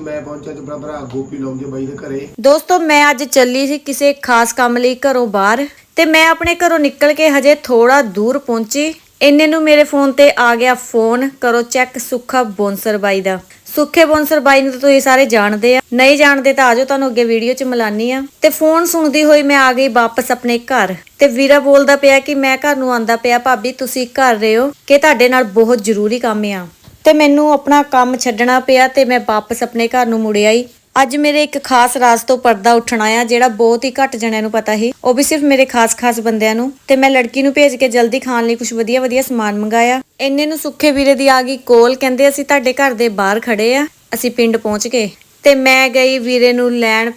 ਮੈਂ ਪਹੁੰਚਿਆ ਤੇ ਭਰਾ ਗੋਪੀ ਲੌਂਗੇ ਬਾਈ ਦੇ ਘਰੇ। ਦੋਸਤੋ, ਮੈਂ ਅੱਜ ਚੱਲੀ ਸੀ ਕਿਸੇ ਖਾਸ ਕੰਮ ਲਈ ਘਰੋਂ ਬਾਹਰ ਤੇ ਮੈਂ ਆਪਣੇ ਘਰੋਂ ਨਿਕਲ ਕੇ ਹਜੇ ਥੋੜਾ ਦੂਰ ਪਹੁੰਚੀ। ਇੰਨੇ ਨੂੰ ਮੇਰੇ ਫੋਨ ਤੇ ਆ ਗਿਆ ਫੋਨ, ਕਰੋ ਚੈੱਕ ਸੁੱਖਾ ਬੌਂਸਰ ਬਾਈ ਦਾ। ਸੁੱਖੇ ਬੌਂਸਰ ਬਾਈ ਨੂੰ ਤਾਂ ਤੁਸੀਂ ਸਾਰੇ ਜਾਣਦੇ ਆ। ਨਹੀਂ ਜਾਣਦੇ ਤਾਂ ਆਜੋ ਤੁਹਾਨੂੰ ਅੱਗੇ ਵੀਡੀਓ 'ਚ ਮਿਲਾਨੀ ਆ। ਤੇ ਫੋਨ ਸੁਣਦੀ ਹੋਈ ਮੈਂ ਆ ਗਈ ਵਾਪਸ ਆਪਣੇ ਘਰ। ਤੇ ਵੀਰਾ ਬੋਲਦਾ ਪਿਆ ਕਿ ਮੈਂ ਘਰ ਨੂੰ ਆਂਦਾ ਪਿਆ, ਭਾਬੀ, ਤੁਸੀਂ ਘਰ ਰਹੇ ਹੋ, ਕਿ ਤੁਹਾਡੇ ਨਾਲ ਬਹੁਤ ਜ਼ਰੂਰੀ ਕੰਮ ਆ। ਤੇ ਮੈਨੂੰ ਆਪਣਾ ਕੰਮ ਛੱਡਣਾ ਪਿਆ ਤੇ ਮੈਂ ਵਾਪਸ ਆਪਣੇ ਘਰ ਨੂੰ ਮੁੜ ਆਈ। ਅੱਜ ਮੇਰੇ ਇੱਕ ਖਾਸ ਰਾਜ਼ ਤੋਂ ਪਰਦਾ ਉੱਠਣਾ ਆ ਜਿਹੜਾ ਬਹੁਤ ਹੀ ਘੱਟ ਜਣਿਆਂ ਨੂੰ ਪਤਾ ਸੀ। ਉਹ ਵੀ ਸਿਰਫ ਮੇਰੇ ਖਾਸ-ਖਾਸ ਬੰਦਿਆਂ ਨੂੰ। ਤੇ ਮੈਂ ਲੜਕੀ ਨੂੰ ਭੇਜ ਕੇ ਜਲਦੀ ਖਾਣ ਲਈ ਕੁਝ ਵਧੀਆ-ਵਧੀਆ ਸਮਾਨ ਮੰਗਾਇਆ। ਇੰਨੇ ਨੂੰ ਸੁੱਖੇ ਵੀਰੇ ਦੀ ਆ ਗਈ ਕੋਲ, ਕਹਿੰਦੇ ਅਸੀਂ ਤੁਹਾਡੇ ਘਰ ਦੇ ਬਾਹਰ ਖੜੇ ਆ। ਅਸੀਂ ਪਿੰਡ ਪਹੁੰਚ ਗਏ। ਤੇ ਮੈਂ ਗਈ ਵੀਰੇ ਨੂੰ ਲੈਣ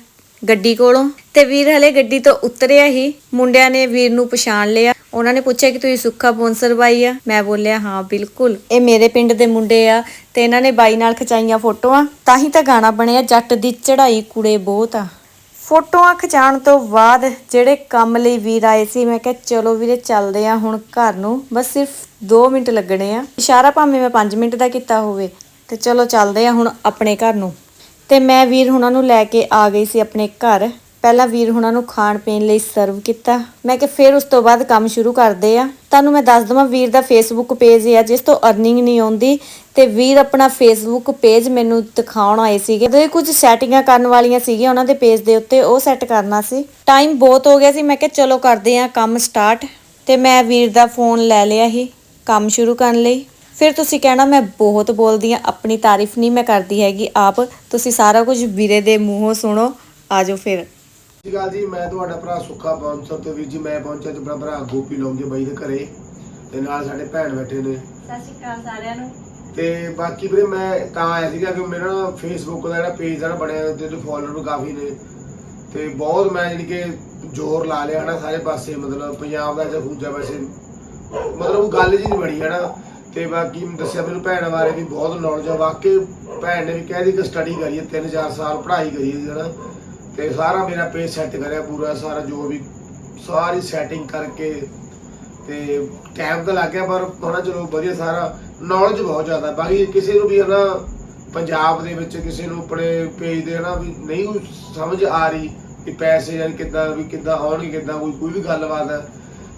ਗੱਡੀ ਕੋਲੋਂ। ਤੇ ਵੀਰ ਹਲੇ ਗੱਡੀ ਤੋਂ ਉਤਰਿਆ ਹੀ ਮੁੰਡਿਆਂ ਨੇ ਵੀਰ ਨੂੰ ਪਛਾਣ ਲਿਆ। ਉਹਨਾਂ ਨੇ ਪੁੱਛਿਆ ਕਿ ਤੁਸੀਂ ਸੁੱਖਾ ਬੌਂਸਰ ਬਾਈ ਆ? ਮੈਂ ਬੋਲਿਆ, ਹਾਂ, ਬਿਲਕੁਲ। ਇਹ ਮੇਰੇ ਪਿੰਡ ਦੇ ਮੁੰਡੇ ਆ ਤੇ ਇਹਨਾਂ ਨੇ ਬਾਈ ਨਾਲ ਖਚਾਈਆਂ ਫੋਟੋਆਂ। ਤਾਂ ਹੀ ਤਾਂ ਗਾਣਾ ਬਣਿਆ, ਜੱਟ ਦੀ ਚੜ੍ਹਾਈ ਕੁੜੇ ਬਹੁਤ ਆ। ਫੋਟੋਆਂ ਖਿਚਾਉਣ ਤੋਂ ਬਾਅਦ ਜਿਹੜੇ ਕੰਮ ਲਈ ਵੀਰ ਆਏ ਸੀ, ਮੈਂ ਕਿਹਾ, ਚਲੋ ਵੀਰੇ, ਚੱਲਦੇ ਆ ਹੁਣ ਘਰ ਨੂੰ। ਬਸ ਸਿਰਫ 2 ਮਿੰਟ ਲੱਗਣੇ ਆ। ਇਸ਼ਾਰਾ ਭਾਵੇਂ ਮੈਂ 5 ਮਿੰਟ ਦਾ ਕੀਤਾ ਹੋਵੇ। ਤੇ ਚਲੋ ਚੱਲਦੇ ਆ ਹੁਣ ਆਪਣੇ ਘਰ ਨੂੰ। ਤੇ ਮੈਂ ਵੀਰ ਹੁਣਾਂ ਨੂੰ ਲੈ ਕੇ ਆ ਗਈ ਸੀ ਆਪਣੇ ਘਰ। ਪਹਿਲਾਂ ਵੀਰ ਹੁਣਾਂ ਨੂੰ ਖਾਣ ਪੀਣ ਲਈ ਸਰਵ ਕੀਤਾ। ਮੈਂ ਕਿ ਫਿਰ ਉਸ ਤੋਂ ਬਾਅਦ ਕੰਮ ਸ਼ੁਰੂ ਕਰਦੇ ਆ। ਤੁਹਾਨੂੰ ਮੈਂ ਦੱਸ ਦਵਾਂ, ਵੀਰ ਦਾ ਫੇਸਬੁੱਕ ਪੇਜ ਆ, ਜਿਸ ਤੋਂ ਅਰਨਿੰਗ ਨਹੀਂ ਆਉਂਦੀ, ਤੇ ਵੀਰ ਆਪਣਾ ਫੇਸਬੁੱਕ ਪੇਜ ਮੈਨੂੰ ਦਿਖਾਉਣ ਆਏ ਸੀਗੇ। ਤੇ ਕੁਝ ਸੈਟਿੰਗਾਂ ਕਰਨ ਵਾਲੀਆਂ ਸੀਗੀਆਂ ਉਹਨਾਂ ਦੇ ਪੇਜ ਦੇ ਉੱਤੇ, ਉਹ ਸੈੱਟ ਕਰਨਾ ਸੀ। ਟਾਈਮ ਬਹੁਤ ਹੋ ਗਿਆ ਸੀ, ਮੈਂ ਕਿਹਾ ਚਲੋ ਕਰਦੇ ਆ ਕੰਮ ਸਟਾਰਟ ਤੇ ਮੈਂ ਵੀਰ ਦਾ ਫੋਨ ਲੈ ਲਿਆ ਸੀ, ਕੰਮ ਸ਼ੁਰੂ ਕਰਨ ਲਈ। ਫਿਰ ਤੁਸੀਂ ਕਹਿਣਾ, ਮੈਂ ਬਹੁਤ ਬੋਲਦੀ ਆ ਆਪਣੀ ਤਾਰੀਫ ਨਹੀਂ ਮੈਂ ਕਰਦੀ ਹੈਗੀ, ਆਪ। ਤੁਸੀਂ ਸਾਰਾ ਕੁਝ ਵੀਰੇ ਦੇ ਮੂੰਹੋਂ ਸੁਣੋ ਆਜੋ ਫਿਰ। ਅਕਾਲ ਜੀ ਮੈਂ ਤੁਹਾਡਾ ਭਰਾ ਸੁੱਖਾ ਪਹੁੰਚਰ ਤੇ ਵੀਰ ਜੀ ਮੈਂ ਪਹੁੰਚਿਆ ਤੇ ਆਪਣਾ ਭਰਾ ਗੋਪੀ ਲੌਂਗੇ ਬਾਈ ਦੇ ਘਰੇ ਤੇ ਨਾਲ ਸਾਡੇ ਭੈਣ ਬੈਠੇ ਨੇ। ਸਤਿ ਸ਼੍ਰੀ ਅਕਾਲ ਸਾਰਿਆਂ ਨੂੰ। ਤੇ ਬਾਕੀ ਵੀਰੇ ਮੈਂ ਤਾਂ ਆਇਆ ਸੀਗਾ ਕਿ ਮੇਰਾ ਨਾ ਫੇਸਬੁੱਕ ਦਾ ਜਿਹੜਾ ਪੇਜ ਆ ਨਾ ਬਣਿਆ ਤੇ ਉਹਦੇ ਫਾਲੋਅਰ ਵੀ ਕਾਫੀ ਨੇ। ਤੇ ਬਹੁਤ ਮੈਂ ਜਿਹੜੀ ਕਿ ਜ਼ੋਰ ਲਾ ਲਿਆ ਨਾ ਸਾਰੇ ਪਾਸੇ ਮਤਲਬ ਪੰਜਾਬ ਦਾ ਜਾਂ ਦੂਜਾ ਵੈਸੇ ਮਤਲਬ ਗੱਲ ਜੀ ਨਹੀਂ ਬਣੀ ਹੈ ਨਾ ਤੇ ਬਾਕੀ ਮੈਂ ਦੱਸਿਆ ਮੈਨੂੰ ਭੈਣ ਬਾਰੇ ਵੀ ਬਹੁਤ ਨੌਲੇਜ ਆ। ਵਾਕਈ ਭੈਣ ਨੇ ਵੀ ਕਹਿ ਦਿੱਤੀ ਕਿ ਸਟੱਡੀ ਕਰੀਏ 3-4 ਸਾਲ ਪੜ੍ਹਾਈ ਕਰੀਏ ਹਨਾ। ਤੇ ਸਾਰਾ ਮੇਰਾ ਪੇਜ ਸੈੱਟ ਕਰਿਆ ਪੂਰਾ, ਸਾਰਾ ਜੋ ਵੀ, ਸਾਰੀ ਸੈਟਿੰਗ ਕਰਕੇ ਤੇ ਟਾਈਮ ਤਾਂ ਲੱਗ ਗਿਆ, ਪਰ ਹਨਾ ਚਲੋ ਵਧੀਆ ਸਾਰਾ ਨੌਲੇਜ ਬਹੁਤ ਜ਼ਿਆਦਾ। ਬਾਕੀ ਕਿਸੇ ਨੂੰ ਵੀ ਹਨਾ, ਪੰਜਾਬ ਦੇ ਵਿੱਚ ਕਿਸੇ ਨੂੰ ਆਪਣੇ ਪੇਜ ਦੇ ਹਨਾ ਵੀ ਨਹੀਂ ਕੋਈ ਸਮਝ ਆ ਰਹੀ ਕਿ ਪੈਸੇ ਯਾਰ ਕਿੱਦਾਂ, ਵੀ ਕਿੱਦਾਂ ਆਉਣਗੇ, ਕਿੱਦਾਂ ਕੋਈ ਕੋਈ ਵੀ ਗੱਲਬਾਤ ਹੈ।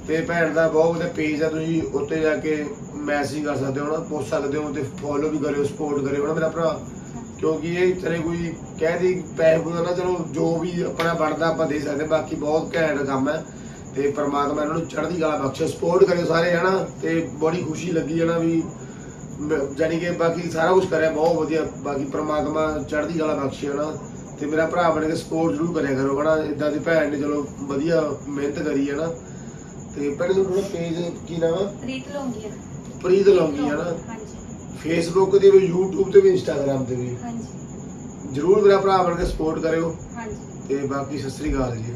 ਤੇ ਭੈਣ ਦਾ ਬਹੁਤ ਵਧੀਆ ਪੇਜ ਆ ਤੁਸੀਂ ਉੱਤੇ ਜਾ ਕੇ ਮੈਸੇਜ ਕਰ ਸਕਦੇ ਹੋ ਨਾ ਪੁੱਛ ਸਕਦੇ ਹੋ ਤੇ ਫੋਲੋ ਵੀ ਕਰਿਓ ਸਪੋਰਟ ਕਰਿਓ ਨਾ ਮੇਰਾ ਭਰਾ। ਕਿਉਂਕਿ ਇਹ ਤੇਰੇ ਕੋਈ ਕਹਿ ਦੀ ਪੈਸੇ ਪੂਰਾ ਨਾ ਚਲੋ ਜੋ ਵੀ ਆਪਣਾ ਬਣਦਾ ਆਪਾਂ ਦੇ ਸਕਦੇ ਬਾਕੀ ਬਹੁਤ ਘੈਂਟ ਕੰਮ ਹੈ। ਤੇ ਪ੍ਰਮਾਤਮਾ ਇਹਨਾਂ ਨੂੰ ਚੜ੍ਹਦੀ ਕਲਾ ਬਖਸ਼ੇ ਸਪੋਰਟ ਕਰਿਓ ਸਾਰੇ ਹਨਾ? ਤੇ ਬੜੀ ਖੁਸ਼ੀ ਲੱਗੀ ਹੈ ਨਾ ਵੀ ਜਾਣੀ ਕਿ ਬਾਕੀ ਸਾਰਾ ਕੁਝ ਕਰਿਆ ਬਹੁਤ ਵਧੀਆ ਬਾਕੀ ਪ੍ਰਮਾਤਮਾ ਚੜ੍ਹਦੀ ਕਲਾ ਬਖਸ਼ੇ ਹਨਾ? ਤੇ ਮੇਰਾ ਭਰਾ ਬਣ ਕੇ ਸਪੋਰਟ ਜ਼ਰੂਰ ਕਰਿਆ ਕਰੋ ਹਨਾ? ਇਦਾਂ ਦੀ ਭੈਣ ਨੇ ਚਲੋ ਵਧੀਆ ਮਿਹਨਤ ਕਰੀ ਹੈ ਨਾ ਤੇ ਪਹਿਲੇ ਤੁਹਾਡਾ ਪੇਜ ਕੀ ਨਾਮ ਹੈ ਪ੍ਰੀਤ ਲੋਂਗੀ ਪ੍ਰੀਤ ਲੌਂਗੀ ਹੈ ਨਾ ਹਾਂਜੀ। ਫੇਸਬੁੱਕ ਤੇ ਵੀ YouTube ਤੇ ਵੀ Instagram ਤੇ ਵੀ। ਹਾਂਜੀ। ਜਰੂਰ ਮੇਰਾ ਭਰਾ ਬਣ ਕੇ ਸਪੋਰਟ ਕਰਿਓ। ਹਾਂਜੀ। ਤੇ ਬਾਕੀ ਸਤਿ ਸ੍ਰੀ ਅਕਾਲ ਜੀ।